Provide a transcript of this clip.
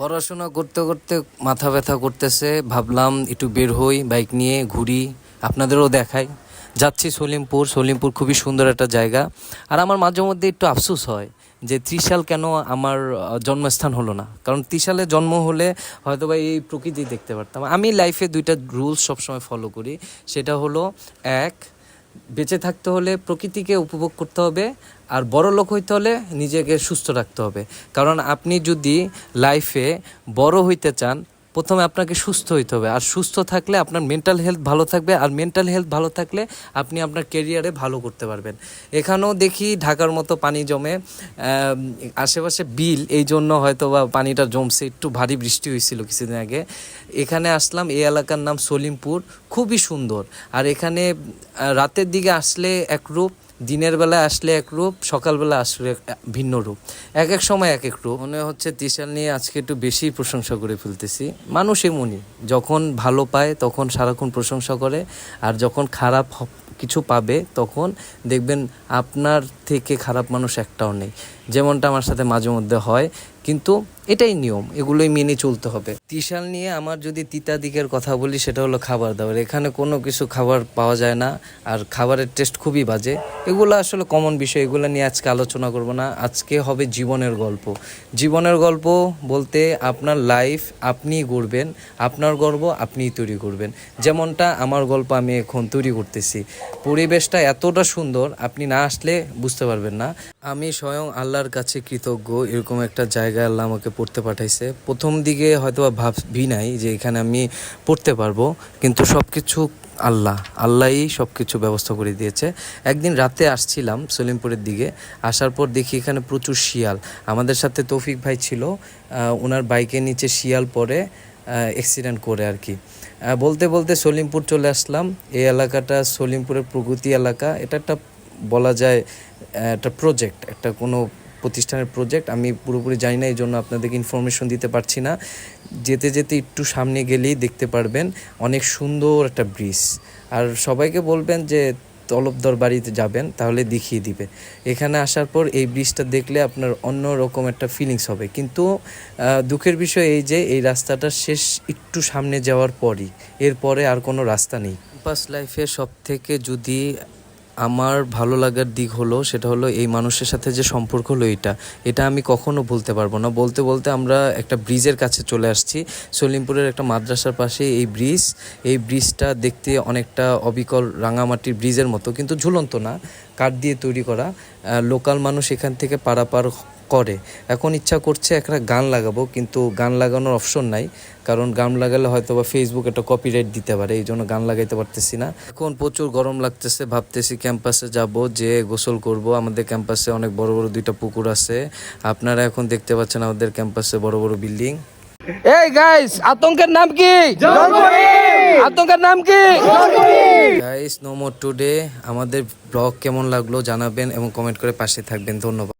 পড়াশোনা করতে করতে মাথা ব্যথা করতেছে, ভাবলাম একটু বের হই, বাইক নিয়ে ঘুরি, আপনাদেরও দেখাই। যাচ্ছি সলিমপুর সলিমপুর খুবই সুন্দর একটা জায়গা। আর আমার মাঝে মধ্যে একটু আফসোস হয় যে ত্রিশাল কেন আমার জন্মস্থান হলো না? কারণ ত্রিশালে জন্ম হলে হয়তো বা এই প্রকৃতি দেখতে পারতাম। আমি লাইফে দুইটা রুলস সবসময় ফলো করি। সেটা হলো, এক বেঁচে থাকতে হলে প্রকৃতিকে উপভোগ করতে হবে আর বড় লোক হইতে হলে নিজেকে সুস্থ রাখতে হবে। কারণ আপনি যদি লাইফে বড় হইতে চান প্রথমে আপনাকে সুস্থ হইতে হবে। আর সুস্থ থাকলে আপনার মেন্টাল হেলথ ভালো থাকবে। আর মেন্টাল হেলথ ভালো থাকলে আপনি আপনার কেরিয়ারে ভালো করতে পারবেন। এখানেও দেখি ঢাকার মতো পানি জমে আশেপাশে বিল, এই জন্য হয়তো বা পানিটা জমছে। একটু ভারী বৃষ্টি হয়েছিল কিছুদিন আগে। এখানে আসলাম, এই এলাকার নাম সলিমপুর। খুবই সুন্দর। আর এখানে রাতের দিকে আসলে এক রূপ দিনের বেলা আসলে এক রূপ সকালবেলা আসলে ভিন্ন রূপ। এক এক সময় এক এক রূপ। মনে হচ্ছে তিশাল নিয়ে আজকে একটু বেশি প্রশংসা করে ফেলতেছি। মানুষ এমনই যখন ভালো পায় তখন সারাক্ষণ প্রশংসা করে, আর যখন খারাপ কিছু পাবে তখন দেখবেন আপনার থেকে খারাপ মানুষ একটাও নেই। যেমনটা আমার সাথে মাঝে মধ্যে হয় কিন্তু এটাই নিয়ম, এগুলোই মেনে চলতে হবে। তিশাল নিয়ে আমার যদি তিতা দিকের কথা বলি, সেটা হলো খাবার দাবার। এখানে কোনো কিছু খাবার পাওয়া যায় না, আর খাবারের টেস্ট খুবই বাজে। এগুলো আসলে কমন বিষয়, এগুলো নিয়ে আজকে আলোচনা করব না। আজকে হবে জীবনের গল্প। জীবনের গল্প বলতে আপনার লাইফ আপনিই গড়বেন, আপনার গর্ব আপনিই তৈরি করবেন। যেমনটা আমার গল্প আমি এখন তৈরি করতেছি। পরিবেশটা এতটা সুন্দর, আপনি না আসলে বুঝতে পারবেন না। আমি স্বয়ং আল্লাহর কাছে কৃতজ্ঞ, এরকম একটা জায়গায় আল্লাহ আমাকে পড়তে পাঠাইছে। প্রথম দিকে হয়তো ভাবি নাই যে এখানে আমি পড়তে পারব, কিন্তু সব কিছু আল্লাহ, আল্লাহই সব কিছু ব্যবস্থা করে দিয়েছে। একদিন রাতে আসছিলাম সলিমপুরের দিকে, আসার পর দেখি এখানে প্রচুর শিয়াল। আমাদের সাথে তৌফিক ভাই ছিল ওনার বাইকের নিচে শিয়াল পরে অ্যাক্সিডেন্ট করে আর কি। বলতে বলতে সলিমপুর চলে আসলাম। এই এলাকাটা সলিমপুরের প্রগতি এলাকা। এটা একটা বলা যায় একটা প্রজেক্ট একটা কোনো প্রতিষ্ঠানের প্রজেক্ট আমি পুরোপুরি জানি না এই জন্য আপনাদেরকে ইনফরমেশন দিতে পারছি না। যেতে যেতে একটু সামনে গেলেই দেখতে পারবেন, অনেক সুন্দর একটা ব্রিজ। আর সবাইকে বলবেন যে, তলবদর বাড়িতে যাবেন, তাহলে দেখিয়ে দিবে। এখানে আসার পর এই ব্রিজটা দেখলে আপনার অন্য রকম একটা ফিলিংস হবে। কিন্তু দুঃখের বিষয় এই যে, এই রাস্তাটা শেষ একটু সামনে যাওয়ার পরই, এরপরে আর কোনো রাস্তা নেই। ক্যাম্পাস লাইফে সব থেকে যদি আমার ভালো লাগার দিক হলো, সেটা হলো এই মানুষের সাথে যে সম্পর্ক হলো এটা। এটা আমি কখনো ভুলতে পারব না। বলতে বলতে আমরা একটা ব্রিজের কাছে চলে আসছি। সলিমপুরের একটা মাদ্রাসার পাশে এই ব্রিজ। এই ব্রিজটা দেখতে অনেকটা অবিকল রাঙামাটির ব্রিজের মতো, কিন্তু ঝুলন্ত না। কাঠ দিয়ে তৈরি করা। লোকাল মানুষ এখান থেকে পারাপার করে। এখন ইচ্ছা করছে একটা গান লাগাবো কিন্তু গান লাগানোর অপশন নাই। কারণ গান লাগালে হয়তো বা ফেসবুক একটা কপিরাইট দিতে পারে এই জন্য গান লাগাইতে পারতেছি না। এখন প্রচুর গরম লাগতেছে ভাবতেছি ক্যাম্পাসে যাব যে গোসল করব। আমাদের ক্যাম্পাসে অনেক বড় বড় দুইটা পুকুর আছে। আপনারা এখন দেখতে পাচ্ছেন আমাদের ক্যাম্পাসে বড় বড় বিল্ডিং এই গাইস আতঙ্কের নাম কি? আতঙ্কের নাম কি? গাইস নো মোর টুডে আমাদের ব্লগ কেমন লাগল জানাবেন এবং কমেন্ট করে পাশে থাকবেন। ধন্যবাদ।